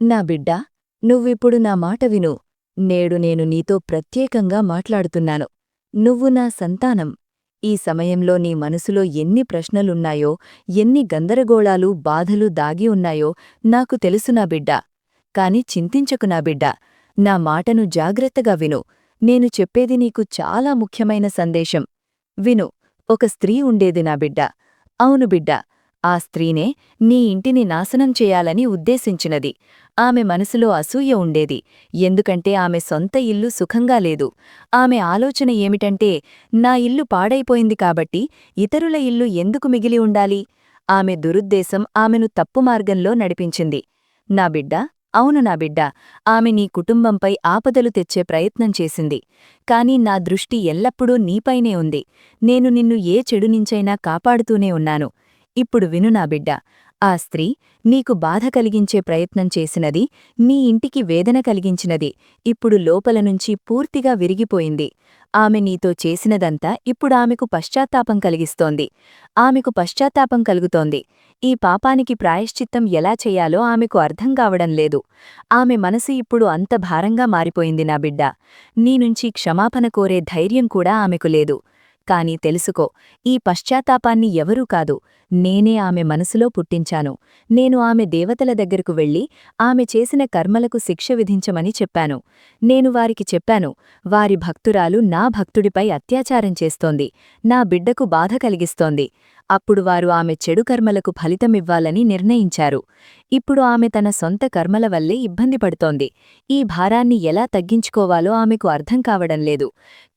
నా బిడ్డా నువ్విప్పుడు నా మాట విను. నేడు నేను నీతో ప్రత్యేకంగా మాట్లాడుతున్నాను. నువ్వు నా సంతానం. ఈ సమయంలో నీ మనసులో ఎన్ని ప్రశ్నలున్నాయో ఎన్ని గందరగోళాలు బాధలు దాగి ఉన్నాయో నాకు తెలుసు నా బిడ్డా. కాని చింతించకు నా బిడ్డా. నా మాటను జాగ్రత్తగా విను. నేను చెప్పేది నీకు చాలా ముఖ్యమైన సందేశం. విను ఒక స్త్రీ ఉండేది నా బిడ్డ. అవును బిడ్డ ఆ స్త్రీనే నీ ఇంటిని నాశనం చేయాలని ఉద్దేశించినది. ఆమె మనసులో అసూయ ఉండేది. ఎందుకంటే ఆమె సొంత ఇల్లు సుఖంగా లేదు. ఆమె ఆలోచన ఏమిటంటే నా ఇల్లు పాడైపోయింది కాబట్టి ఇతరుల ఇల్లు ఎందుకు మిగిలి ఉండాలి? ఆమె దురుద్దేశం ఆమెను తప్పు మార్గంలో నడిపించింది. నా బిడ్డ అవును నా బిడ్డ ఆమె నీ కుటుంబంపై ఆపదలు తెచ్చే ప్రయత్నం చేసింది. కాని నా దృష్టి ఎల్లప్పుడూ నీపైనే ఉంది. నేను నిన్ను ఏ చెడు నుంచైనా కాపాడుతూనే ఉన్నాను. ఇప్పుడు విను నా బిడ్డ. ఆ స్త్రీ నీకు బాధ కలిగించే ప్రయత్నం చేసినది నీ ఇంటికి వేదన కలిగించినది ఇప్పుడు లోపల నుంచి పూర్తిగా విరిగిపోయింది. ఆమె నీతో చేసినదంతా ఇప్పుడు ఆమెకు పశ్చాత్తాపం కలిగిస్తోంది. ఆమెకు పశ్చాత్తాపం కలుగుతోంది. ఈ పాపానికి ప్రాయశ్చిత్తం ఎలా చెయ్యాలో ఆమెకు అర్థం కావడం లేదు. ఆమె మనసు ఇప్పుడు అంత భారంగా మారిపోయింది నా బిడ్డ. నీనుంచి క్షమాపణ కోరే ధైర్యం కూడా ఆమెకు లేదు. కాని తెలుసుకో ఈ పశ్చాత్తాపాన్ని ఎవరూ కాదు. నేనే ఆమె మనసులో పుట్టించాను. నేను ఆమె దేవతల దగ్గరకు వెళ్ళి ఆమె చేసిన కర్మలకు శిక్ష విధించమని చెప్పాను. నేను వారికి చెప్పాను వారి భక్తురాలు నా భక్తుడిపై అత్యాచారం చేస్తోంది. నా బిడ్డకు బాధ కలిగిస్తోంది. అప్పుడు వారు ఆమె చెడు కర్మలకు ఫలితమివ్వాలని నిర్ణయించారు. ఇప్పుడు ఆమె తన సొంత కర్మల వల్లే ఇబ్బంది పడుతోంది. ఈ భారాన్ని ఎలా తగ్గించుకోవాలో ఆమెకు అర్థం కావడం లేదు.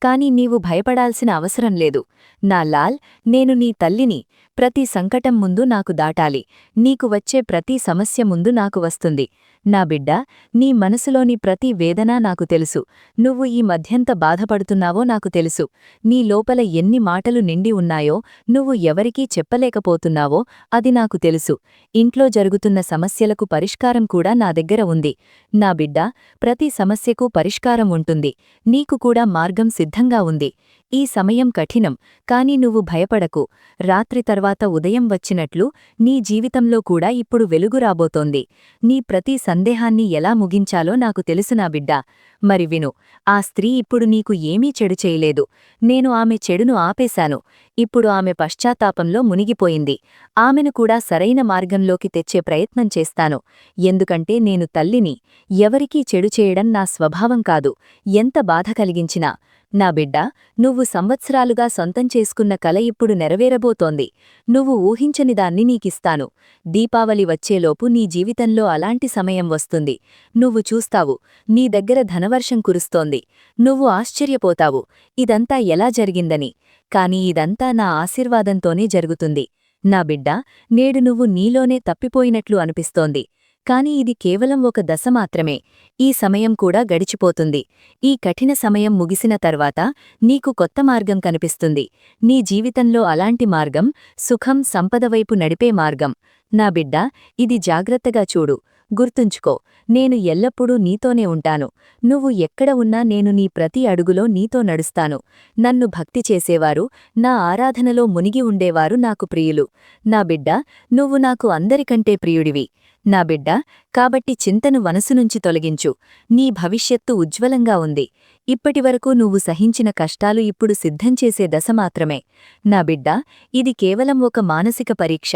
కాని నీవు భయపడాల్సిన అవసరం లేదు. నా లాల్ నేను నీ తల్లిని ప్రతి సంకటం ముందు నాకు దాటాలి. నీకు వచ్చే ప్రతి సమస్య ముందు నాకు వస్తుంది. నా బిడ్డ నీ మనసులోని ప్రతి వేదన నాకు తెలుసు. నువ్వు ఈ మధ్యంత బాధపడుతున్నావో నాకు తెలుసు. నీ లోపల ఎన్ని మాటలు నిండి ఉన్నాయో నువ్వు ఎవరికీ చెప్పలేకపోతున్నావో అది నాకు తెలుసు. ఇంట్లో జరుగుతున్న సమస్యలకు పరిష్కారం కూడా నా దగ్గర ఉంది. నా బిడ్డ ప్రతి సమస్యకు పరిష్కారం ఉంటుంది. నీకు కూడా మార్గం సిద్ధంగా ఉంది. ఈ సమయం కఠినం కాని నువ్వు భయపడకు. రాత్రి తర్వాత ఉదయం వచ్చినట్లు నీ జీవితంలో కూడా ఇప్పుడు వెలుగు రాబోతోంది. నీ ప్రతి సందేహాన్ని ఎలా ముగించాలో నాకు తెలుసునా బిడ్డా. మరి విను ఆ స్త్రీ ఇప్పుడు నీకు ఏమీ చెడు చేయలేదు. నేను ఆమె చెడును ఆపేశాను. ఇప్పుడు ఆమె పశ్చాత్తాపంలో మునిగిపోయింది. ఆమెను కూడా సరైన మార్గంలోకి తెచ్చే ప్రయత్నం చేస్తాను. ఎందుకంటే నేను తల్లిని ఎవరికీ చెడు చేయడం నా స్వభావం కాదు. ఎంత బాధ కలిగించినా నా బిడ్డ నువ్వు సంవత్సరాలుగా సొంతం చేసుకున్న కల ఇప్పుడు నెరవేరబోతోంది. నువ్వు ఊహించని దాన్ని నీకిస్తాను. దీపావళి వచ్చేలోపు నీ జీవితంలో అలాంటి సమయం వస్తుంది. నువ్వు చూస్తావు నీ దగ్గర ధనవర్షం కురుస్తోంది. నువ్వు ఆశ్చర్యపోతావు ఇదంతా ఎలా జరిగిందని. కాని ఇదంతా నా ఆశీర్వాదంతోనే జరుగుతుంది. నా బిడ్డ నేడు నువ్వు నీలోనే తప్పిపోయినట్లు అనిపిస్తోంది. కాని ఇది కేవలం ఒక దశ మాత్రమే. ఈ సమయం కూడా గడిచిపోతుంది. ఈ కఠిన సమయం ముగిసిన తర్వాత నీకు కొత్త మార్గం కనిపిస్తుంది. నీ జీవితంలో అలాంటి మార్గం సుఖం సంపదవైపు నడిపే మార్గం. నా బిడ్డ ఇది జాగ్రత్తగా చూడు. గుర్తుంచుకో నేను ఎల్లప్పుడూ నీతోనే ఉంటాను. నువ్వు ఎక్కడ ఉన్నా నేను నీ ప్రతి అడుగులో నీతో నడుస్తాను. నన్ను భక్తి చేసేవారు నా ఆరాధనలో మునిగి ఉండేవారు నాకు ప్రియులు. నా బిడ్డ నువ్వు నాకు అందరికంటే ప్రియుడివి. నా బిడ్డ కాబట్టి చింతను వనసునుంచి తొలగించు. నీ భవిష్యత్తు ఉజ్వలంగా ఉంది. ఇప్పటివరకు నువ్వు సహించిన కష్టాలు ఇప్పుడు సిద్ధం చేసే దశ మాత్రమే. నా బిడ్డ ఇది కేవలం ఒక మానసిక పరీక్ష.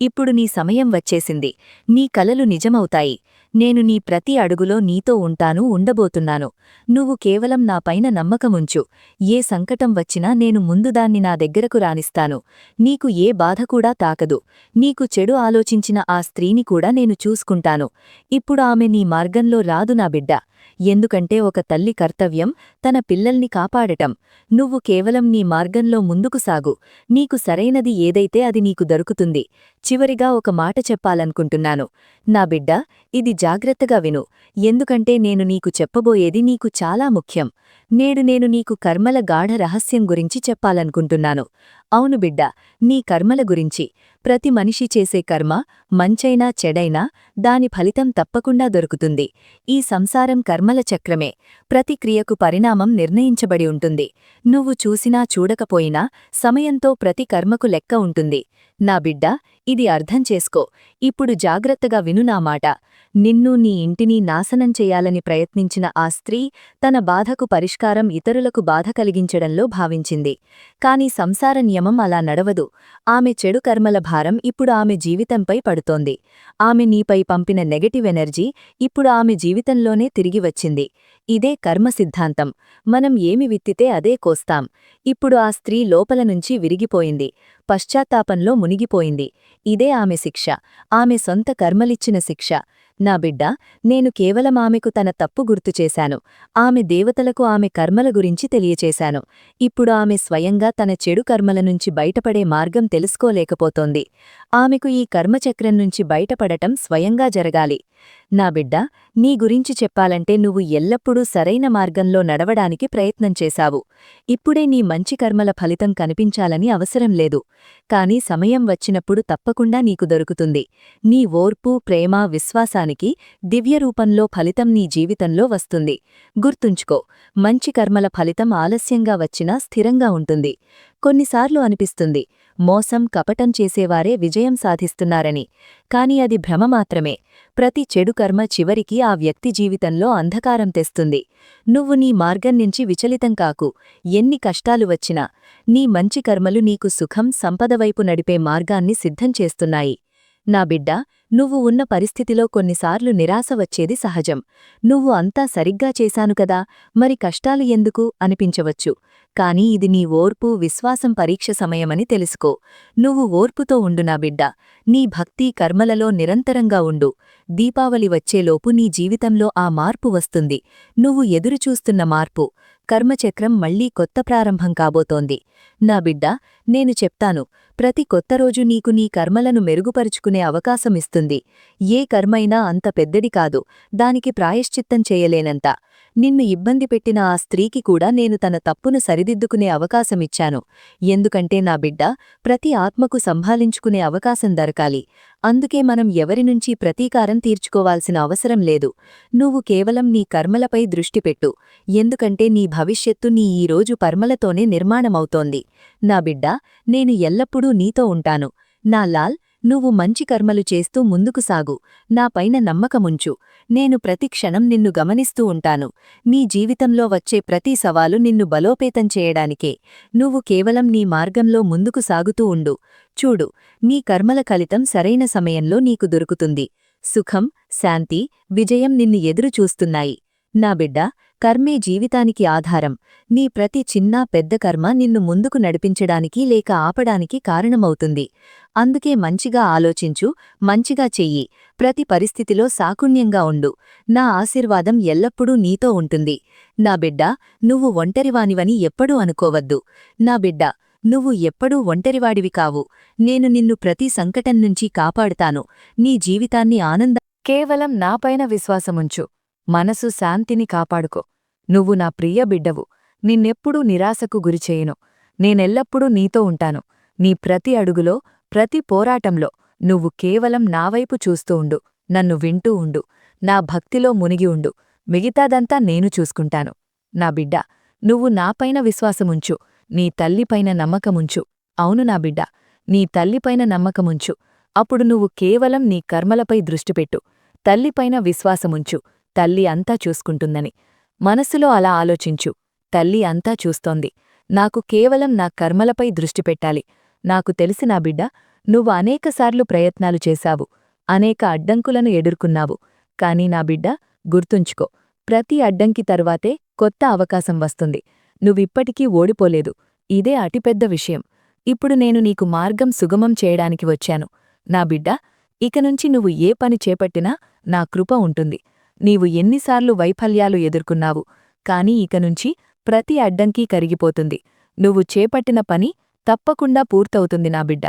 ఇప్పుడు నీ సమయం వచ్చేసింది. నీ కలలు నిజమవుతాయి. నేను నీ ప్రతి అడుగులో నీతో ఉంటాను ఉండబోతున్నాను. నువ్వు కేవలం నాపైన నమ్మకముంచు. ఏ సంకటం వచ్చినా నేను ముందుదాన్ని నా దగ్గరకు రానిస్తాను. నీకు ఏ బాధ కూడా తాకదు. నీకు చెడు ఆలోచించిన ఆ స్త్రీని కూడా నేను చూసుకుంటాను. ఇప్పుడు ఆమె నీ మార్గంలో రాదు నా బిడ్డ. ఎందుకంటే ఒక తల్లి కర్తవ్యం తన పిల్లల్ని కాపాడటం. నువ్వు కేవలం నీ మార్గంలో ముందుకు సాగు. నీకు సరైనది ఏదైతే అది నీకు దొరుకుతుంది. చివరిగా ఒక మాట చెప్పాలనుకుంటున్నాను. నా బిడ్డ ఇది జాగ్రత్తగా విను. ఎందుకంటే నేను నీకు చెప్పబోయేది నీకు చాలా ముఖ్యం. నేడు నేను నీకు కర్మల గాఢ రహస్యం గురించి చెప్పాలనుకుంటున్నాను. అవును బిడ్డ నీ కర్మల గురించి. ప్రతి మనిషి చేసే కర్మ మంచైనా చెడైనా దాని ఫలితం తప్పకుండా దొరుకుతుంది. ఈ సంసారం కర్మల చక్రమే. ప్రతి క్రియకు పరిణామం నిర్ణయించబడి ఉంటుంది. నువ్వు చూసినా చూడకపోయినా సమయంతో ప్రతి కర్మకు లెక్క ఉంటుంది. నా బిడ్డ ఇది అర్థం చేసుకో. ఇప్పుడు జాగ్రత్తగా విను నా మాట. నిన్ను నీ ఇంటిని నాశనం చేయాలని ప్రయత్నించిన ఆ స్త్రీ తన బాధకు పరిష్కారం ఇతరులకు బాధ కలిగించడంలో భావించింది. కాని సంసార నియమం అలా నడవదు. ఆమె చెడు కర్మల భారం ఇప్పుడు ఆమె జీవితంపై పడుతోంది. ఆమె నీపై పంపిన నెగటివ్ ఎనర్జీ ఇప్పుడు ఆమె జీవితంలోనే తిరిగి వచ్చింది. ఇదే కర్మ సిద్ధాంతం. మనం ఏమి విత్తితే అదే కోస్తాం. ఇప్పుడు ఆ స్త్రీ లోపల నుంచి విరిగిపోయింది. పశ్చాత్తాపంలో మునిగిపోయింది. ఇదే ఆమె శిక్ష. ఆమె సొంత కర్మలిచ్చిన శిక్ష. నా బిడ్డ నేను కేవలం ఆమెకు తన తప్పు గుర్తు చేశాను. ఆమె దేవతలకు ఆమె కర్మల గురించి తెలియచేశాను. ఇప్పుడు ఆమె స్వయంగా తన చెడు కర్మల నుంచి బయటపడే మార్గం తెలుసుకోలేకపోతోంది. ఆమెకు ఈ కర్మచక్రం నుంచి బయటపడటం స్వయంగా జరగాలి. నా బిడ్డ నీ గురించి చెప్పాలంటే నువ్వు ఎల్లప్పుడూ సరైన మార్గంలో నడవడానికి ప్రయత్నం చేశావు. ఇప్పుడే నీ మంచి కర్మల ఫలితం కనిపించాలని అవసరం లేదు. కాని సమయం వచ్చినప్పుడు తప్పకుండా నీకు దొరుకుతుంది. నీ ఓర్పు ప్రేమ విశ్వాసానికి దివ్యరూపంలో ఫలితం నీ జీవితంలో వస్తుంది. గుర్తుంచుకో మంచి కర్మల ఫలితం ఆలస్యంగా వచ్చినా స్థిరంగా ఉంటుంది. కొన్నిసార్లు అనిపిస్తుంది. మోసం కపటం చేసేవారే విజయం సాధిస్తున్నారని. కాని అది భ్రమ మాత్రమే. ప్రతి చెడు కర్మ చివరికి ఆ వ్యక్తి జీవితంలో అంధకారం తెస్తుంది. నువ్వు నీ మార్గం నుంచి విచలితం కాకు. ఎన్ని కష్టాలు వచ్చినా నీ మంచి కర్మలు నీకు సుఖం సంపదవైపు నడిపే మార్గాన్ని సిద్ధం చేస్తున్నాయి. నా బిడ్డ నువ్వు ఉన్న పరిస్థితిలో కొన్నిసార్లు నిరాశ వచ్చేది సహజం. నువ్వు అంతా సరిగ్గా చేశాను కదా మరి కష్టాలు ఎందుకు? అనిపించవచ్చు. కాని ఇది నీ ఓర్పు విశ్వాసం పరీక్ష సమయమని తెలుసుకో. నువ్వు ఓర్పుతో ఉండు నా బిడ్డ. నీ భక్తి కర్మలలో నిరంతరంగా ఉండు. దీపావళి వచ్చేలోపు నీ జీవితంలో ఆ మార్పు వస్తుంది. నువ్వు ఎదురుచూస్తున్న మార్పు. కర్మచక్రం మళ్ళీ కొత్త ప్రారంభం కాబోతోంది. నా బిడ్డ నేను చెప్తాను ప్రతి కొత్త రోజు నీకు నీ కర్మలను మెరుగుపరుచుకునే అవకాశమిస్తుంది. ఏ కర్మైనా అంత పెద్దది కాదు దానికి ప్రాయశ్చిత్తం చేయలేనంత. నిన్ను ఇబ్బంది పెట్టిన ఆ స్త్రీకి కూడా నేను తన తప్పును సరిదిద్దుకునే అవకాశమిచ్చాను. ఎందుకంటే నా బిడ్డ ప్రతి ఆత్మకు సంభాలించుకునే అవకాశం దొరకాలి. అందుకే మనం ఎవరినుంచి ప్రతీకారం తీర్చుకోవాల్సిన అవసరం లేదు. నువ్వు కేవలం నీ కర్మలపై దృష్టి పెట్టు. ఎందుకంటే నీ భవిష్యత్తు నీ ఈరోజు పర్మలతోనే నిర్మాణమవుతోంది. నా బిడ్డ నేను ఎల్లప్పుడూ నీతో ఉంటాను. నా లాల్ నువ్వు మంచి కర్మలు చేస్తూ ముందుకు సాగు. నాపైన నమ్మకముంచు. నేను ప్రతి క్షణం నిన్ను గమనిస్తూ ఉంటాను. నీ జీవితంలో వచ్చే ప్రతి సవాలు నిన్ను బలోపేతం చేయడానికే. నువ్వు కేవలం నీ మార్గంలో ముందుకు సాగుతూ ఉండు. చూడు నీ కర్మల ఫలితం సరైన సమయంలో నీకు దొరుకుతుంది. సుఖం శాంతి విజయం నిన్ను ఎదురు చూస్తున్నాయి నా బిడ్డ కర్మే జీవితానికి ఆధారం. నీ ప్రతి చిన్న పెద్ద కర్మ నిన్ను ముందుకు నడిపించడానికి లేక ఆపడానికి కారణమవుతుంది. అందుకే మంచిగా ఆలోచించు మంచిగా చెయ్యి. ప్రతి పరిస్థితిలో సాకుణ్యంగా ఉండు. నా ఆశీర్వాదం ఎల్లప్పుడూ నీతో ఉంటుంది. నా బిడ్డ నువ్వు ఒంటరివానివని ఎప్పుడూ అనుకోవద్దు. నా బిడ్డ నువ్వు ఎప్పుడూ ఒంటరివాడివి కావు. నేను నిన్ను ప్రతి సంకటం నుంచి కాపాడుతాను. నీ జీవితాన్ని ఆనంద కేవలం నాపైన విశ్వాసముంచు. మనసు శాంతిని కాపాడుకో. నువ్వు నా ప్రియ బిడ్డవు. నిన్నెప్పుడూ నిరాశకు గురిచేయను నేనెల్లప్పుడూ నీతో ఉంటాను. నీ ప్రతి అడుగులో ప్రతి పోరాటంలో నువ్వు కేవలం నావైపు చూస్తూ ఉండు. నన్ను వింటూ ఉండు. నా భక్తిలో మునిగి ఉండు. మిగతాదంతా నేను చూసుకుంటాను. నా బిడ్డ నువ్వు నాపైన విశ్వాసముంచు. నీ తల్లిపైన నమ్మకముంచు. అవును నా బిడ్డ నీ తల్లిపైన నమ్మకముంచు. అప్పుడు నువ్వు కేవలం నీ కర్మలపై దృష్టిపెట్టు తల్లిపైన విశ్వాసముంచు. తల్లి అంతా చూసుకుంటుందని. మనసులో అలా ఆలోచించు. తల్లి అంతా చూస్తోంది. నాకు కేవలం నా కర్మలపై దృష్టి పెట్టాలి. నాకు తెలిసి నా బిడ్డ నువ్వు అనేకసార్లు ప్రయత్నాలు చేశావు. అనేక అడ్డంకులను ఎదుర్కొన్నావు. కాని నా బిడ్డ గుర్తుంచుకో. ప్రతి అడ్డంకి తరువాతే కొత్త అవకాశం వస్తుంది. నువ్విప్పటికీ ఓడిపోలేదు. ఇదే అటిపెద్ద విషయం. ఇప్పుడు నేను నీకు మార్గం సుగమం చేయడానికి వచ్చాను. నా బిడ్డ ఇకనుంచి నువ్వు ఏ పని చేపట్టినా నా కృప ఉంటుంది. నీవు ఎన్నిసార్లు వైఫల్యాలు ఎదుర్కొన్నావు కాని ఇకనుంచి ప్రతి అడ్డంకీ కరిగిపోతుంది. నువ్వు చేపట్టిన పని తప్పకుండా పూర్తవుతుంది నా బిడ్డ.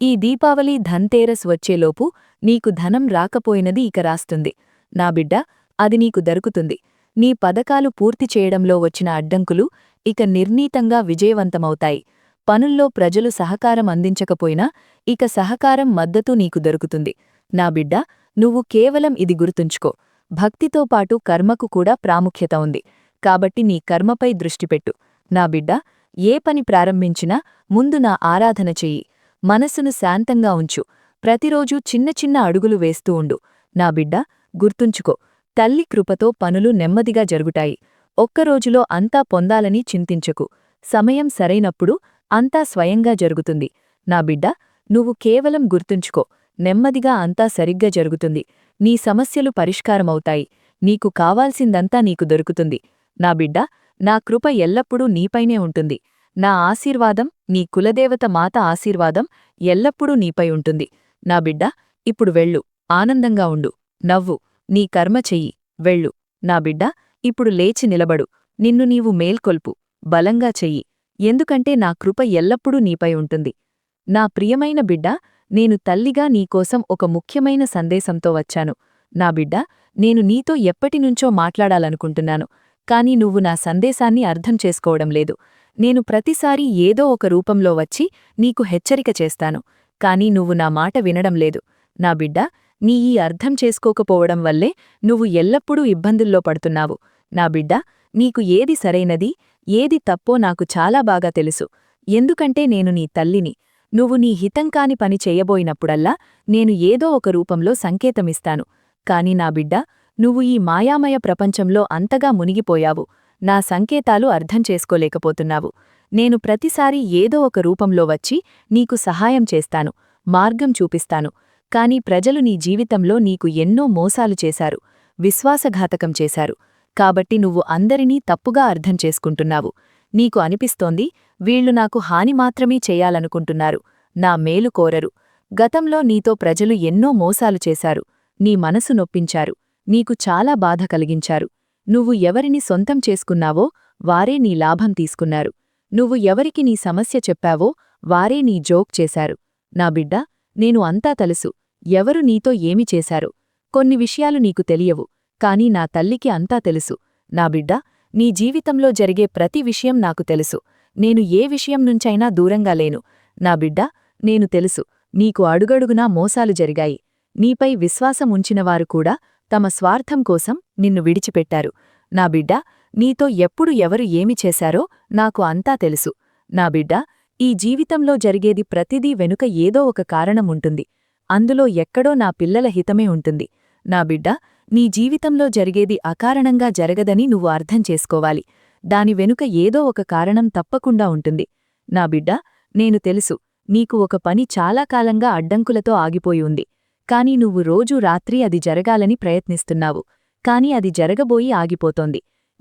ఈ దీపావళి ధన్తేరస్ వచ్చేలోపు నీకు ధనం రాకపోయినది ఇక రాస్తుంది. నా బిడ్డ అది నీకు దొరుకుతుంది. నీ పథకాలు పూర్తి చేయడంలో వచ్చిన అడ్డంకులు ఇక నిర్ణీతంగా విజయవంతమవుతాయి. పనుల్లో ప్రజలు సహకారం అందించకపోయినా ఇక సహకారం మద్దతు నీకు దొరుకుతుంది. నా బిడ్డ నువ్వు కేవలం ఇది గుర్తుంచుకో. భక్తితో పాటు కర్మకు కూడా ప్రాముఖ్యత ఉంది. కాబట్టి నీ కర్మపై దృష్టిపెట్టు నా బిడ్డ ఏ పని ప్రారంభించినా ముందు నా ఆరాధన చెయ్యి. మనసును శాంతంగా ఉంచు. ప్రతిరోజూ చిన్న చిన్న అడుగులు వేస్తూ ఉండు. నా బిడ్డ గుర్తుంచుకో. తల్లి కృపతో పనులు నెమ్మదిగా జరుగుతాయి. ఒక్కరోజులో అంతా పొందాలని చింతించకు. సమయం సరైనప్పుడు అంతా స్వయంగా జరుగుతుంది. నా బిడ్డ నువ్వు కేవలం గుర్తుంచుకో. నెమ్మదిగా అంతా సరిగ్గా జరుగుతుంది. నీ సమస్యలు పరిష్కారమవుతాయి. నీకు కావాల్సిందంతా నీకు దొరుకుతుంది. నా బిడ్డ నా కృప ఎల్లప్పుడూ నీపైనే ఉంటుంది. నా ఆశీర్వాదం నీ కులదేవత మాత ఆశీర్వాదం ఎల్లప్పుడూ నీపై ఉంటుంది. నా బిడ్డ ఇప్పుడు వెళ్ళు. ఆనందంగా ఉండు. నవ్వు. నీ కర్మ చెయ్యి. వెళ్ళు. నా బిడ్డ ఇప్పుడు లేచి నిలబడు. నిన్ను నీవు మేల్కొల్పు. బలంగా చెయ్యి. ఎందుకంటే నా కృప ఎల్లప్పుడూ నీపై ఉంటుంది. నా ప్రియమైన బిడ్డ నేను తల్లిగా నీకోసం ఒక ముఖ్యమైన సందేశంతో వచ్చాను. నా బిడ్డ నేను నీతో ఎప్పటినుంచో మాట్లాడాలనుకుంటున్నాను కాని నువ్వు నా సందేశాన్ని అర్థం చేసుకోవడం లేదు. నేను ప్రతిసారీ ఏదో ఒక రూపంలో వచ్చి నీకు హెచ్చరిక చేస్తాను కాని నువ్వు నా మాట వినడం లేదు. నా బిడ్డ నీ ఈ అర్థం చేసుకోకపోవడం వల్లే నువ్వు ఎల్లప్పుడూ ఇబ్బందుల్లో పడుతున్నావు. నా బిడ్డ నీకు ఏది సరైనది ఏది తప్పో నాకు చాలా బాగా తెలుసు. ఎందుకంటే నేను నీ తల్లిని నువ్వు నీ హితంకాని పని చేయబోయినప్పుడల్లా నేను ఏదో ఒక రూపంలో సంకేతమిస్తాను. కాని నా బిడ్డ నువ్వు ఈ మాయామయ ప్రపంచంలో అంతగా మునిగిపోయావు. నా సంకేతాలు అర్థం చేసుకోలేకపోతున్నావు. నేను ప్రతిసారి ఏదో ఒక రూపంలో వచ్చి నీకు సహాయం చేస్తాను మార్గం చూపిస్తాను. కాని ప్రజలు నీ జీవితంలో నీకు ఎన్నో మోసాలు చేశారు విశ్వాసఘాతకం చేశారు. కాబట్టి నువ్వు అందరినీ తప్పుగా అర్థం చేసుకుంటున్నావు. నీకు అనిపిస్తోంది వీళ్ళు నాకు హాని మాత్రమే చేయాలనుకుంటున్నారు. నా మేలు కోరరు. గతంలో నీతో ప్రజలు ఎన్నో మోసాలు చేశారు. నీ మనసు నొప్పించారు. నీకు చాలా బాధ కలిగించారు. నువ్వు ఎవరిని సొంతం చేసుకున్నావో వారే నీ లాభం తీసుకున్నారు. నువ్వు ఎవరికి నీ సమస్య చెప్పావో వారే నీ జోక్ చేశారు. నా బిడ్డ నేను అంతా తెలుసు. ఎవరు నీతో ఏమి చేశారు? కొన్ని విషయాలు నీకు తెలియవు. కాని నా తల్లికి అంతా తెలుసు. నా బిడ్డ నీ జీవితంలో జరిగే ప్రతి విషయం నాకు తెలుసు. నేను ఏ విషయం నుంచైనా దూరంగా లేను. నా బిడ్డ నేను తెలుసు నీకు అడుగడుగునా మోసాలు జరిగాయి. నీపై విశ్వాసం ఉంచినవారు కూడా తమ స్వార్థం కోసం నిన్ను విడిచిపెట్టారు. నా బిడ్డ నీతో ఎప్పుడు ఎవరు ఏమి చేశారో నాకు అంతా తెలుసు. నా బిడ్డ ఈ జీవితంలో జరిగేది ప్రతిదీ వెనుక ఏదో ఒక కారణం ఉంటుంది. అందులో ఎక్కడో నా పిల్లల హితమే ఉంటుంది. నా బిడ్డ నీ జీవితంలో జరిగేది అకారణంగా జరగదని నువ్వు అర్థం చేసుకోవాలి. దాని వెనుక ఏదో ఒక కారణం తప్పకుండా ఉంటుంది. నా బిడ్డ నేను తెలుసు నీకు ఒక పని చాలా కాలంగా అడ్డంకులతో ఆగిపోయి ఉంది. కాని నువ్వు రోజూ రాత్రి అది జరగాలని ప్రయత్నిస్తున్నావు. కాని అది జరగబోయి ఆగిపోతోంది.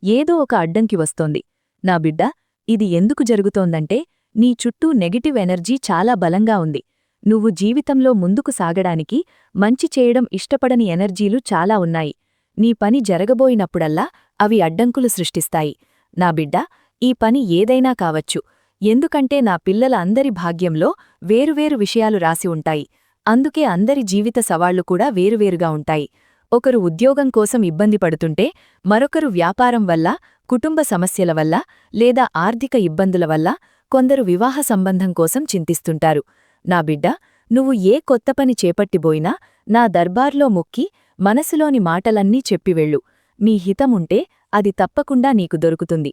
ఏదో ఒక అడ్డంకి వస్తోంది. నా బిడ్డ ఇది ఎందుకు జరుగుతోందంటే నీ చుట్టూ నెగిటివ్ ఎనర్జీ చాలా బలంగా ఉంది. నువ్వు జీవితంలో ముందుకు సాగడానికి మంచి చేయడం ఇష్టపడని ఎనర్జీలు చాలా ఉన్నాయి. నీ పని జరగబోయినప్పుడల్లా అవి అడ్డంకులు సృష్టిస్తాయి. నా బిడ్డ ఈ పని ఏదైనా కావచ్చు. ఎందుకంటే నా పిల్లల అందరి భాగ్యంలో వేరువేరు విషయాలు రాసి ఉంటాయి. అందుకే అందరి జీవిత సవాళ్ళు కూడా వేరువేరుగా ఉంటాయి. ఒకరు ఉద్యోగం కోసం ఇబ్బంది పడుతుంటే మరొకరు వ్యాపారం వల్ల కుటుంబ సమస్యల వల్ల లేదా ఆర్థిక ఇబ్బందుల వల్ల కొందరు వివాహ సంబంధం కోసం చింతిస్తుంటారు. నా బిడ్డ నువ్వు ఏ కొత్త పని చేపట్టిబోయినా నా దర్బార్లో ముక్కి మనసులోని మాటలన్నీ చెప్పివెళ్ళు మీ హితముంటే అది తప్పకుండా నీకు దొరుకుతుంది.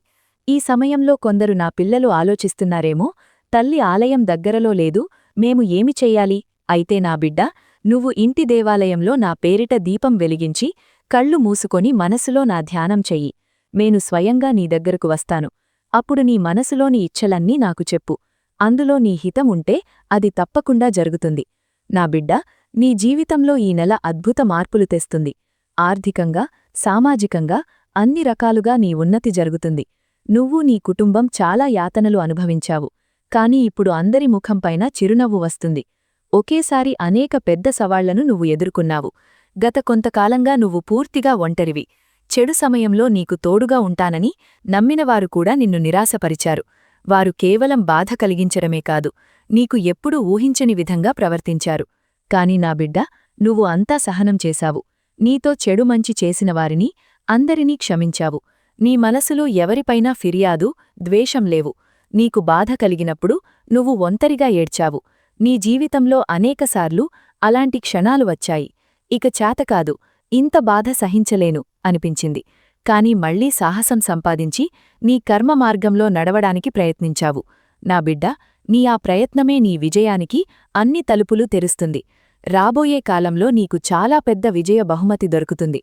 ఈ సమయంలో కొందరు నా పిల్లలు ఆలోచిస్తున్నారేమో తల్లి ఆలయం దగ్గరలో లేదు మేము ఏమి చెయ్యాలి అయితే నా బిడ్డ నువ్వు ఇంటి దేవాలయంలో నా పేరిట దీపం వెలిగించి కళ్ళు మూసుకొని మనసులో నా ధ్యానం చెయ్యి. నేను స్వయంగా నీ దగ్గరకు వస్తాను. అప్పుడు నీ మనసులోని ఇచ్చలన్నీ నాకు చెప్పు. అందులో నీ హితముంటే అది తప్పకుండా జరుగుతుంది. నా బిడ్డ నీ జీవితంలో ఈ నెల అద్భుత మార్పులు తెస్తుంది. ఆర్థికంగా సామాజికంగా అన్ని రకాలుగా నీ ఉన్నతి జరుగుతుంది. నువ్వు నీ కుటుంబం చాలా యాతనలు అనుభవించావు. కాని ఇప్పుడు అందరి ముఖంపైన చిరునవ్వు వస్తుంది. ఒకేసారి అనేక పెద్ద సవాళ్ళను నువ్వు ఎదుర్కొన్నావు. గత కొంతకాలంగా నువ్వు పూర్తిగా ఒంటరివి. చెడు సమయంలో నీకు తోడుగా ఉంటానని నమ్మినవారు కూడా నిన్ను నిరాశపరిచారు. వారు కేవలం బాధ కలిగించడమే కాదు నీకు ఎప్పుడూ ఊహించని విధంగా ప్రవర్తించారు. కాని నా బిడ్డ నువ్వు అంతా సహనం చేశావు. నీతో చెడు మంచి చేసినవారిని అందరినీ క్షమించావు. నీ మనసులో ఎవరిపైనా ఫిర్యాదు ద్వేషం లేవు. నీకు బాధ కలిగినప్పుడు నువ్వు ఒంతరిగా ఏడ్చావు. నీ జీవితంలో అనేకసార్లు అలాంటి క్షణాలు వచ్చాయి. ఇక చేతకాదు ఇంత బాధ సహించలేను అనిపించింది. కాని మళ్ళీ సాహసం సంపాదించి నీ కర్మ మార్గంలో నడవడానికి ప్రయత్నించావు. నా బిడ్డ నీ ఆ ప్రయత్నమే నీ విజయానికి అన్ని తలుపులు తెరుస్తుంది. రాబోయే కాలంలో నీకు చాలా పెద్ద విజయ బహుమతి దొరుకుతుంది.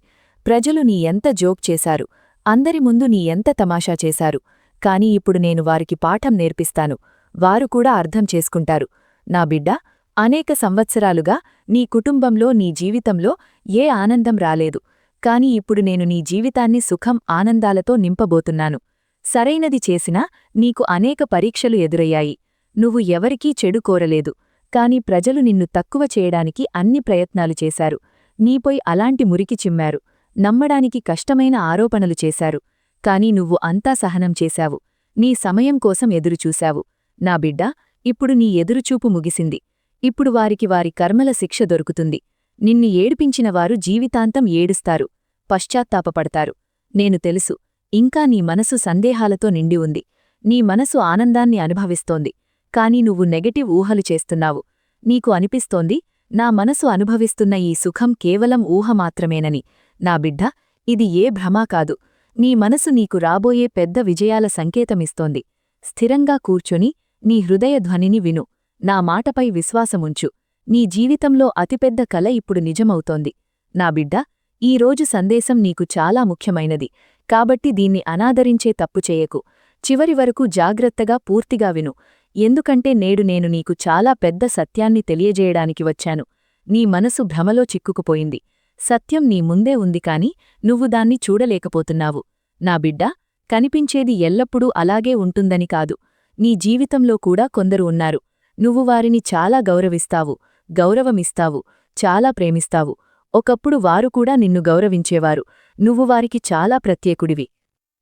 ప్రజలు నీ ఎంత జోక్ చేశారు. అందరి ముందు నీ ఎంత తమాషా చేశారు. కాని ఇప్పుడు నేను వారికి పాఠం నేర్పిస్తాను. వారు కూడా అర్థం చేసుకుంటారు. నా బిడ్డ అనేక సంవత్సరాలుగా నీ కుటుంబంలో నీ జీవితంలో ఏ ఆనందం రాలేదు. కాని ఇప్పుడు నేను నీ జీవితాన్ని సుఖం ఆనందాలతో నింపబోతున్నాను. సరైనది చేసినా నీకు అనేక పరీక్షలు ఎదురయ్యాయి. నువ్వు ఎవరికీ చెడు కోరలేదు. కాని ప్రజలు నిన్ను తక్కువ చేయడానికి అన్ని ప్రయత్నాలు చేశారు. నీపై అలాంటి మురికి చిమ్మారు. నమ్మడానికి కష్టమైన ఆరోపణలు చేశారు. కాని నువ్వు అంతా సహనం చేశావు. నీ సమయం కోసం ఎదురుచూశావు. నా బిడ్డ ఇప్పుడు నీ ఎదురుచూపు ముగిసింది. ఇప్పుడు వారికి వారి కర్మల శిక్ష దొరుకుతుంది. నిన్ను ఏడిపించినవారు జీవితాంతం ఏడుస్తారు. పశ్చాత్తాపపడతారు. నేను తెలుసు. ఇంకా నీ మనసు సందేహాలతో నిండి ఉంది. నీ మనసు ఆనందాన్ని అనుభవిస్తోంది. కాని నువ్వు నెగటివ్ ఊహలు చేస్తున్నావు. నీకు అనిపిస్తోంది నా మనసు అనుభవిస్తున్న ఈ సుఖం కేవలం ఊహ మాత్రమేనని. నా బిడ్డ ఇది ఏ భ్రమా కాదు. నీ మనసు నీకు రాబోయే పెద్ద విజయాల సంకేతమిస్తోంది. స్థిరంగా కూర్చొని నీ హృదయ ధ్వనిని విను. నా మాటపై విశ్వాసముంచు. నీ జీవితంలో అతిపెద్ద కల ఇప్పుడు నిజమవుతోంది. నా బిడ్డ ఈరోజు సందేశం నీకు చాలా ముఖ్యమైనది. కాబట్టి దీన్ని అనాదరించే తప్పు చేయకు. చివరి వరకు జాగ్రత్తగా పూర్తిగా విను. ఎందుకంటే నేడు నేను నీకు చాలా పెద్ద సత్యాన్ని తెలియజేయడానికి వచ్చాను. నీ మనసు భ్రమలో చిక్కుకుపోయింది. సత్యం నీ ముందే ఉంది కాని నువ్వు దాన్ని చూడలేకపోతున్నావు. నా బిడ్డ కనిపించేది ఎల్లప్పుడూ అలాగే ఉంటుందని కాదు. నీ జీవితంలో కూడా కొందరు ఉన్నారు. నువ్వు వారిని చాలా గౌరవిస్తావు గౌరవమిస్తావు చాలా ప్రేమిస్తావు. ఒకప్పుడు వారు కూడా నిన్ను గౌరవించేవారు. నువ్వు వారికి చాలా ప్రత్యేకుడివి.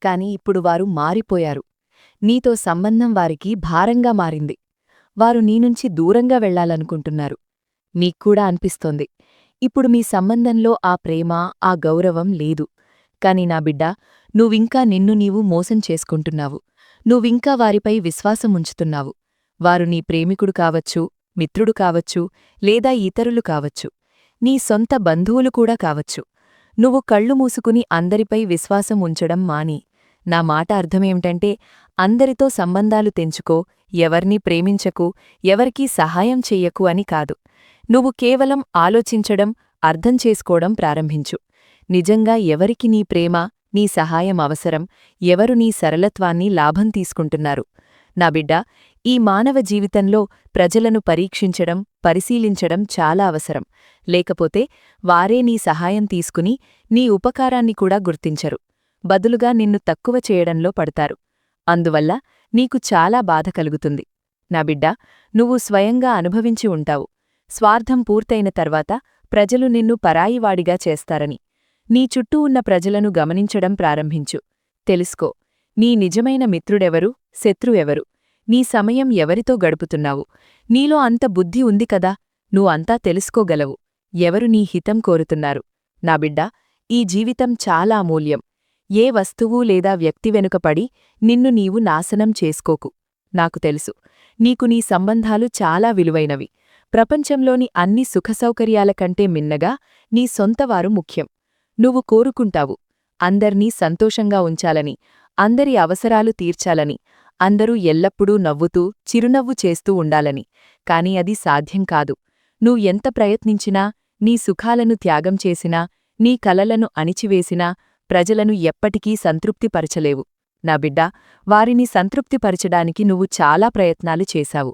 కాని ఇప్పుడు వారు మారిపోయారు. నీతో సంబంధం వారికి భారంగా మారింది. వారు నీనుంచి దూరంగా వెళ్ళాలనుకుంటున్నారు నీక్కూడా అనిపిస్తోంది. ఇప్పుడు మీ సంబంధంలో ఆ ప్రేమ ఆ గౌరవం లేదు. కాని నా బిడ్డ నువ్వింకా నిన్ను నీవు మోసం చేసుకుంటున్నావు. నువ్వింకా వారిపై విశ్వాసం ఉంచుతున్నావు. వారు నీ ప్రేమికుడు కావచ్చు మిత్రుడు కావచ్చు లేదా ఇతరులు కావచ్చు. నీ సొంత బంధువులు కూడా కావచ్చు. నువ్వు కళ్ళు మూసుకుని అందరిపై విశ్వాసం ఉంచడం మాని. నా మాట అర్థమేమిటంటే అందరితో సంబంధాలు తెంచుకో ఎవర్నీ ప్రేమించకు ఎవరికీ సహాయం చెయ్యకు అని కాదు. నువ్వు కేవలం ఆలోచించడం అర్థం చేసుకోవడం ప్రారంభించు. నిజంగా ఎవరికి నీ ప్రేమ నీ సహాయం అవసరం ఎవరు నీ సరళత్వాన్ని లాభం తీసుకుంటున్నారు? నా బిడ్డ ఈ మానవ జీవితంలో ప్రజలను పరీక్షించడం పరిశీలించడం చాలా అవసరం. లేకపోతే వారే నీ సహాయం తీసుకుని నీ ఉపకారాన్ని కూడా గుర్తించరు. బదులుగా నిన్ను తక్కువ చేయడంలో పడతారు. అందువల్ల నీకు చాలా బాధ కలుగుతుంది. నా బిడ్డ నువ్వు స్వయంగా అనుభవించి ఉంటావు. స్వార్థం పూర్తయిన తర్వాత ప్రజలు నిన్ను పరాయివాడిగా చేస్తారని. నీ చుట్టూ ఉన్న ప్రజలను గమనించడం ప్రారంభించు. తెలుసుకో నీ నిజమైన మిత్రుడెవరు? శత్రువెవరు? నీ సమయం ఎవరితో గడుపుతున్నావు? నీలో అంత బుద్ధి ఉంది కదా? నువ్వు అంతా తెలుసుకోగలవు. ఎవరు నీ హితం కోరుతున్నారు? నా బిడ్డా ఈ జీవితం చాలా అమూల్యం. ఏ వస్తువు లేదా వ్యక్తి వెనుకపడి నిన్ను నీవు నాశనం చేసుకోకు. నాకు తెలుసు నీకు నీ సంబంధాలు చాలా విలువైనవి. ప్రపంచంలోని అన్ని సుఖసౌకర్యాల కంటే మిన్నగా నీ సొంతవారు ముఖ్యం. నువ్వు కోరుకుంటావు. అందర్నీ సంతోషంగా ఉంచాలని అందరి అవసరాలు తీర్చాలని అందరూ ఎల్లప్పుడూ నవ్వుతూ చిరునవ్వు చేస్తూ ఉండాలని. కాని అది సాధ్యం కాదు. నువ్వు ఎంత ప్రయత్నించినా నీ సుఖాలను త్యాగం చేసినా నీ కలలను అణిచివేసినా ప్రజలను ఎప్పటికీ సంతృప్తిపరచలేవు. నా బిడ్డ వారిని సంతృప్తిపరచడానికి నువ్వు చాలా ప్రయత్నాలు చేశావు.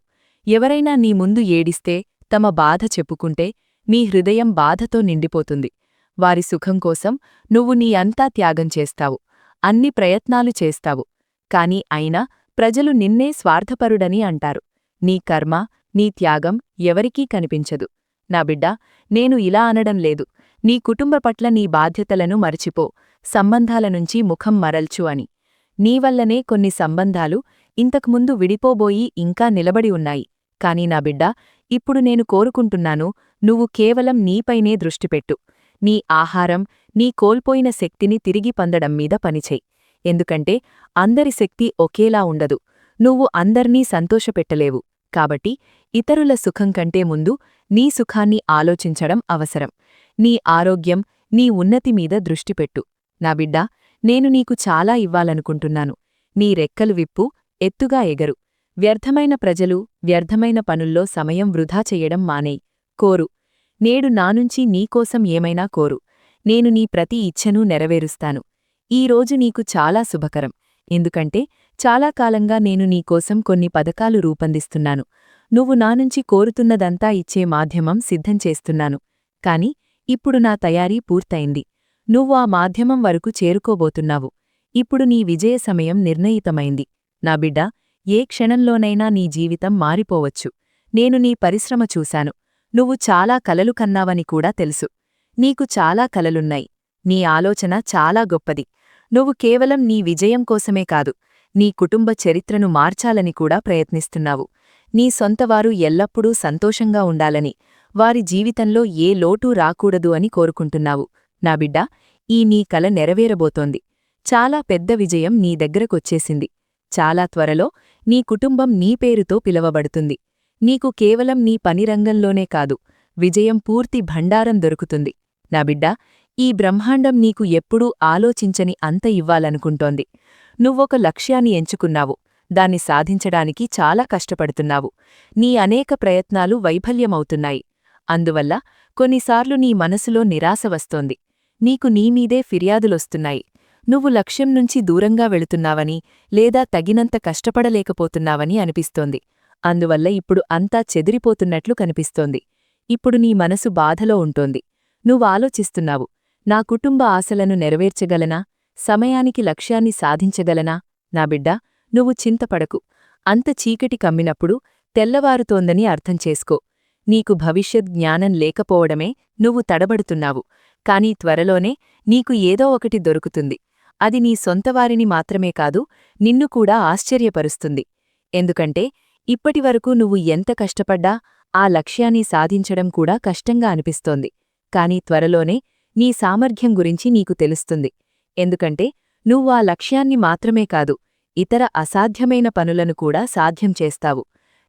ఎవరైనా నీ ముందు ఏడిస్తే తమ బాధ చెప్పుకుంటే నీ హృదయం బాధతో నిండిపోతుంది. వారి సుఖం కోసం నువ్వు నీ అంతా త్యాగం చేస్తావు. అన్ని ప్రయత్నాలు చేస్తావు. కాని అయినా ప్రజలు నిన్నే స్వార్థపరుడని అంటారు. నీ కర్మ నీ త్యాగం ఎవరికీ కనిపించదు. నా బిడ్డ నేను ఇలా అనడం లేదు. నీ కుటుంబ పట్ల నీ బాధ్యతలను మరచిపో. సంబంధాల నుంచి ముఖం మరల్చు అని. నీవల్లనే కొన్ని సంబంధాలు ఇంతకుముందు విడిపోబోయి ఇంకా నిలబడి ఉన్నాయి. కాని నా బిడ్డ ఇప్పుడు నేను కోరుకుంటున్నాను నువ్వు కేవలం నీపైనే దృష్టిపెట్టు నీ ఆహారం నీ కోల్పోయిన శక్తిని తిరిగి పందడం మీద పనిచేయి. ఎందుకంటే అందరి శక్తి ఒకేలా ఉండదు. నువ్వు అందర్నీ సంతోషపెట్టలేవు. కాబట్టి ఇతరుల సుఖం కంటే ముందు నీ సుఖాన్ని ఆలోచించడం అవసరం. నీ ఆరోగ్యం నీ ఉన్నతి మీద దృష్టిపెట్టు నా బిడ్డా నేను నీకు చాలా ఇవ్వాలనుకుంటున్నాను. నీ రెక్కలు విప్పు ఎత్తుగా ఎగరు. వ్యర్థమైన ప్రజలు వ్యర్థమైన పనుల్లో సమయం వృధా చెయ్యడం మానేయ్ కోరు. నేడు నానుంచి నీకోసం ఏమైనా కోరు. నేను నీ ప్రతి ఇచ్ఛనూ నెరవేరుస్తాను. ఈ రోజు నీకు చాలా శుభకరం. ఎందుకంటే చాలా కాలంగా నేను నీకోసం కొన్ని పథకాలు రూపొందిస్తున్నాను. నువ్వు నానుంచి కోరుతున్నదంతా ఇచ్చే మాధ్యమం సిద్ధం చేస్తున్నాను. కాని ఇప్పుడు నా తయారీ పూర్తయింది. నువ్వు ఆ మాధ్యమం వరకు చేరుకోబోతున్నావు. ఇప్పుడు నీ విజయ సమయం నిర్ణయితమైంది. నా బిడ్డ ఏ క్షణంలోనైనా నీ జీవితం మారిపోవచ్చు. నేను నీ పరిశ్రమ చూశాను. నువ్వు చాలా కలలు కన్నావని కూడా తెలుసు. నీకు చాలా కలలున్నాయి. నీ ఆలోచన చాలా గొప్పది. నువ్వు కేవలం నీ విజయం కోసమే కాదు నీ కుటుంబ చరిత్రను మార్చాలని కూడా ప్రయత్నిస్తున్నావు. నీ సొంతవారు ఎల్లప్పుడూ సంతోషంగా ఉండాలని వారి జీవితంలో ఏ లోటూ రాకూడదు అని కోరుకుంటున్నావు. నా బిడ్డ ఈ నీ కల నెరవేరబోతోంది. చాలా పెద్ద విజయం నీ దగ్గరకొచ్చేసింది. చాలా త్వరలో నీ కుటుంబం నీ పేరుతో పిలవబడుతుంది. నీకు కేవలం నీ పని రంగంలోనే కాదు విజయం పూర్తి భండారం దొరుకుతుంది. నా బిడ్డ ఈ బ్రహ్మాండం నీకు ఎప్పుడూ ఆలోచించని అంత ఇవ్వాలనుకుంటోంది. నువ్వొక లక్ష్యాన్ని ఎంచుకున్నావు దాన్ని సాధించడానికి చాలా కష్టపడుతున్నావు. నీ అనేక ప్రయత్నాలు వైఫల్యమవుతున్నాయి. అందువల్ల కొన్నిసార్లు నీ మనసులో నిరాశ వస్తోంది. నీకు నీమీదే ఫిర్యాదులొస్తున్నాయి. నువ్వు లక్ష్యం నుంచి దూరంగా వెళుతున్నావని లేదా తగినంత కష్టపడలేకపోతున్నావని అనిపిస్తోంది. అందువల్ల ఇప్పుడు అంతా చెదిరిపోతున్నట్లు కనిపిస్తోంది. ఇప్పుడు నీ మనసు బాధలో ఉంటోంది. నువ్వాలోచిస్తున్నావు నా కుటుంబ ఆశలను నెరవేర్చగలనా? సమయానికి లక్ష్యాన్ని సాధించగలనా? నా బిడ్డ నువ్వు చింతపడకు. అంత చీకటి కమ్మినప్పుడు తెల్లవారుతోందని అర్థం చేసుకో. నీకు భవిష్యత్ జ్ఞానం లేకపోవడమే నువ్వు తడబడుతున్నావు. కాని త్వరలోనే నీకు ఏదో ఒకటి దొరుకుతుంది. అది నీ సొంతవారిని మాత్రమే కాదు నిన్ను కూడా ఆశ్చర్యపరుస్తుంది. ఎందుకంటే ఇప్పటివరకు నువ్వు ఎంత కష్టపడ్డా ఆ లక్ష్యాన్ని సాధించడం కూడా కష్టంగా అనిపిస్తోంది. కాని త్వరలోనే నీ సామర్థ్యం గురించి నీకు తెలుస్తుంది. ఎందుకంటే నువ్వు ఆ లక్ష్యాన్ని మాత్రమే కాదు ఇతర అసాధ్యమైన పనులను కూడా సాధ్యం చేస్తావు.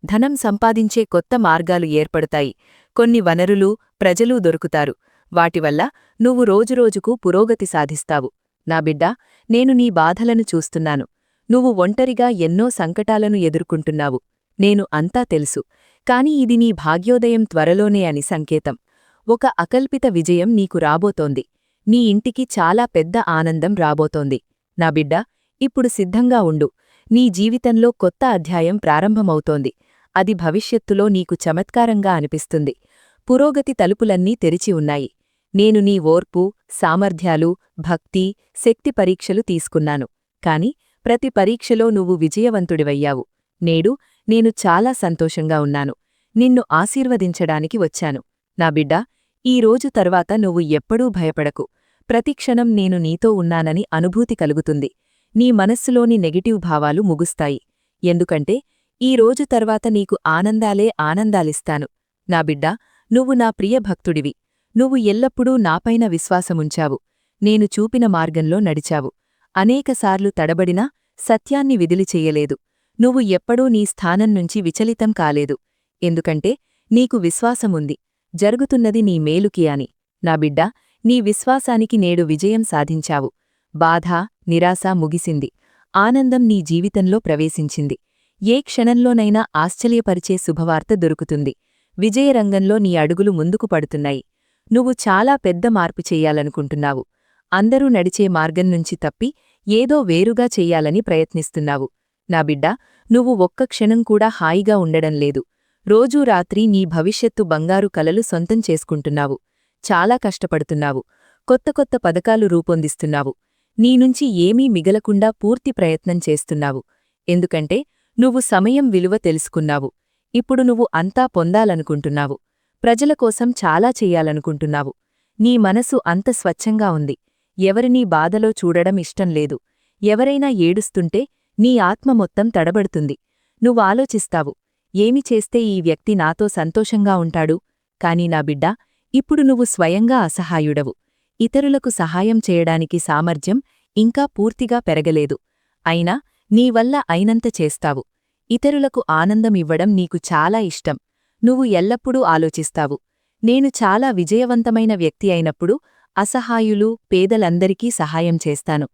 ధనం సంపాదించే కొత్త మార్గాలు ఏర్పడతాయి. కొన్ని వనరులు ప్రజలూ దొరుకుతారు. వాటివల్ల నువ్వు రోజురోజుకు పురోగతి సాధిస్తావు. నా బిడ్డ నేను నీ బాధలను చూస్తున్నాను. నువ్వు ఒంటరిగా ఎన్నో సంకటాలను ఎదుర్కొంటున్నావు. నేను అంతా తెలుసు. కాని ఇది నీ భాగ్యోదయం త్వరలోనే అని సంకేతం. ఒక అకల్పిత విజయం నీకు రాబోతోంది. నీ ఇంటికి చాలా పెద్ద ఆనందం రాబోతోంది. నా బిడ్డ ఇప్పుడు సిద్ధంగా ఉండు. నీ జీవితంలో కొత్త అధ్యాయం ప్రారంభమవుతోంది. అది భవిష్యత్తులో నీకు చమత్కారంగా అనిపిస్తుంది. పురోగతి తలుపులన్నీ తెరిచి ఉన్నాయి. నేను నీ ఓర్పు సామర్థ్యాలు భక్తి శక్తి పరీక్షలు తీసుకున్నాను. కాని ప్రతి పరీక్షలో నువ్వు విజయవంతుడివయ్యావు. నేడు నేను చాలా సంతోషంగా ఉన్నాను. నిన్ను ఆశీర్వదించడానికి వచ్చాను. నా బిడ్డ ఈ రోజు తర్వాత నువ్వు ఎప్పుడూ భయపడకు. ప్రతిక్షణం నేను నీతో ఉన్నానని అనుభూతి కలుగుతుంది. నీ మనస్సులోని నెగిటివ్ భావాలు ముగుస్తాయి. ఎందుకంటే ఈరోజు తర్వాత నీకు ఆనందాలే ఆనందాలిస్తాను. నా బిడ్డ నువ్వు నా ప్రియ భక్తుడివి నువ్వు ఎల్లప్పుడూ నాపైన విశ్వాసముంచావు. నేను చూపిన మార్గంలో నడిచావు. అనేకసార్లు తడబడినా సత్యాన్ని విదిలి చెయ్యలేదు నువ్వు ఎప్పుడూ నీ స్థానం నుంచి విచలితం కాలేదు. ఎందుకంటే నీకు విశ్వాసముంది. జరుగుతున్నది నీ మేలుకి అని. నా బిడ్డ నీ విశ్వాసానికి నేడు విజయం సాధించావు. బాధ నిరాశ ముగిసింది. ఆనందం నీ జీవితంలో ప్రవేశించింది. ఏ క్షణంలోనైనా ఆశ్చర్యపరిచే శుభవార్త దొరుకుతుంది. విజయరంగంలో నీ అడుగులు ముందుకు పడుతున్నాయి. నువ్వు చాలా పెద్ద మార్పు చెయ్యాలనుకుంటున్నావు అందరూ నడిచే మార్గం నుంచి తప్పి ఏదో వేరుగా చెయ్యాలని ప్రయత్నిస్తున్నావు. నా బిడ్డ నువ్వు ఒక్క క్షణం కూడా హాయిగా ఉండడం లేదు. రోజూ రాత్రి నీ భవిష్యత్తు బంగారు కలలు సొంతం చేసుకుంటున్నావు. చాలా కష్టపడుతున్నావు. కొత్త కొత్త పథకాలు రూపొందిస్తున్నావు. నీనుంచి ఏమీ మిగలకుండా పూర్తి ప్రయత్నం చేస్తున్నావు. ఎందుకంటే నువ్వు సమయం విలువ తెలుసుకున్నావు. ఇప్పుడు నువ్వు అంతా పొందాలనుకుంటున్నావు. ప్రజల కోసం చాలా చెయ్యాలనుకుంటున్నావు నీ మనసు అంత స్వచ్ఛంగా ఉంది. ఎవరినీ బాధలో చూడడం ఇష్టం లేదు. ఎవరైనా ఏడుస్తుంటే నీ ఆత్మ మొత్తం తడబడుతుంది. నువ్వాలోచిస్తావు ఏమి చేస్తే ఈ వ్యక్తి నాతో సంతోషంగా ఉంటాడు? కాని నా బిడ్డ ఇప్పుడు నువ్వు స్వయంగా అసహాయుడవు. ఇతరులకు సహాయం చేయడానికి సామర్థ్యం ఇంకా పూర్తిగా పెరగలేదు. అయినా నీవల్ల అయినంత చేస్తావు. ఇతరులకు ఆనందమివ్వడం నీకు చాలా ఇష్టం. నువ్వు ఎల్లప్పుడూ ఆలోచిస్తావు. నేను చాలా విజయవంతమైన వ్యక్తి అయినప్పుడు అసహాయులు పేదలందరికీ సహాయం చేస్తాను.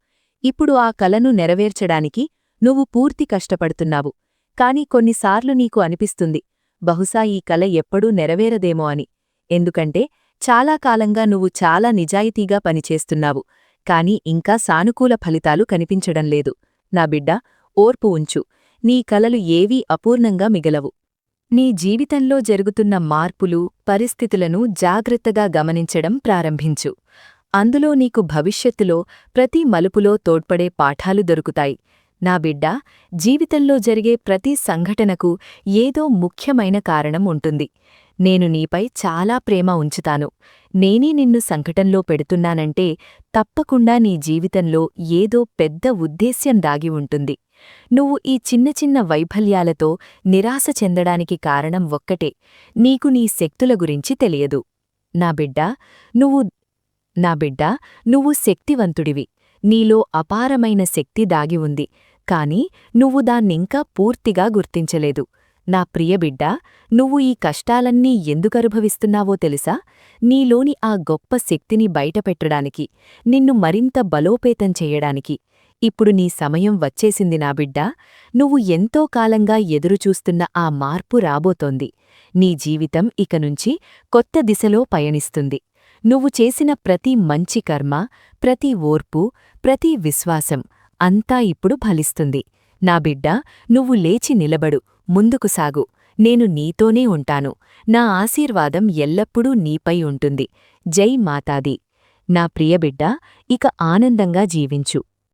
ఇప్పుడు ఆ కలను నెరవేర్చడానికి నువ్వు పూర్తి కష్టపడుతున్నావు. కాని కొన్నిసార్లు నీకు అనిపిస్తుంది బహుశా ఈ కల ఎప్పుడూ నెరవేరదేమో అని. ఎందుకంటే చాలా కాలంగా నువ్వు చాలా నిజాయితీగా పనిచేస్తున్నావు. కాని ఇంకా సానుకూల ఫలితాలు కనిపించడం లేదు. నా బిడ్డ ఓర్పు ఉంచు. నీ కలలు ఏవీ అపూర్ణంగా మిగలవు. నీ జీవితంలో జరుగుతున్న మార్పులు పరిస్థితులను జాగ్రత్తగా గమనించడం ప్రారంభించు. అందులో నీకు భవిష్యత్తులో ప్రతి మలుపులో తోడ్పడే పాఠాలు దొరుకుతాయి. నా బిడ్డ జీవితంలో జరిగే ప్రతి సంఘటనకు ఏదో ముఖ్యమైన కారణం ఉంటుంది. నేను నీపై చాలా ప్రేమ ఉంచుతాను. నేనే నిన్ను సంకటంలో పెడుతున్నానంటే తప్పకుండా నీ జీవితంలో ఏదో పెద్ద ఉద్దేశ్యం దాగి ఉంటుంది. నువ్వు ఈ చిన్న చిన్న వైఫల్యాలతో నిరాశ చెందడానికి కారణం ఒక్కటే. నీకు నీ శక్తుల గురించి తెలియదు. నా బిడ్డ నువ్వు నా బిడ్డ నువ్వు శక్తివంతుడివి. నీలో అపారమైన శక్తి దాగి ఉంది. కాని నువ్వు దాన్నింకా పూర్తిగా గుర్తించలేదు. నా ప్రియబిడ్డ నువ్వు ఈ కష్టాలన్నీ ఎందుకనుభవిస్తున్నావో తెలుసా? నీలోని ఆ గొప్ప శక్తిని బయటపెట్టడానికి నిన్ను మరింత బలోపేతం చెయ్యడానికి ఇప్పుడు నీ సమయం వచ్చేసింది నా బిడ్డ. నువ్వు ఎంతో కాలంగా ఎదురుచూస్తున్న ఆ మార్పు రాబోతోంది. నీ జీవితం ఇకనుంచి కొత్త దిశలో పయనిస్తుంది. నువ్వు చేసిన ప్రతి మంచి కర్మ ప్రతి ఓర్పు ప్రతి విశ్వాసం అంతా ఇప్పుడు ఫలిస్తుంది. నా బిడ్డ నువ్వు లేచి నిలబడు ముందుకు సాగు. నేను నీతోనే ఉంటాను. నా ఆశీర్వాదం ఎల్లప్పుడూ నీపై ఉంటుంది. జై మాతాది. నా ప్రియబిడ్డ ఇక ఆనందంగా జీవించు.